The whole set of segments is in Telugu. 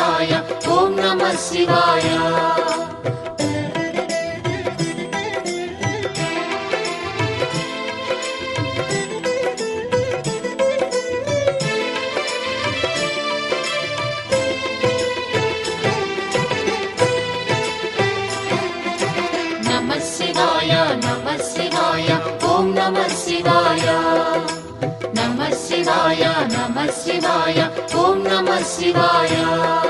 या नमसि दाय नमसि वाय ॐ नमः शिवाय। नमसि दाय नमसि वाय ॐ नमः शिवाय।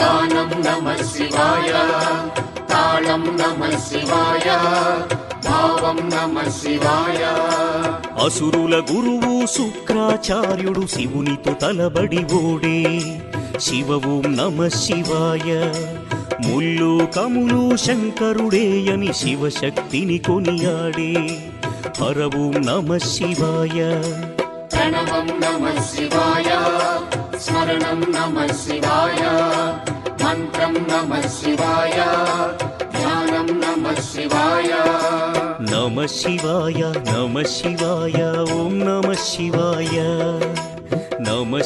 గానం నమ శివాయ. తాళం నమ శివాయ. భావం నమ శివాయ. అసురుల గురువు శుక్రాచార్యుడు శివునితో తలబడి ఓడే. శివ ఓం నమ శివాయ. ముల్లు కములు శంకరుడే అని శివశక్తిని కొనియాడే. హర ఓం నమ శివాయ. ప్రణవం నమ శివాయ. స్మరణం నమ శివాయ. नमः शिवाय। य नमः शिवाय। नमः शिवाय नमः शिवाय ॐ नमः शिवाय। नमः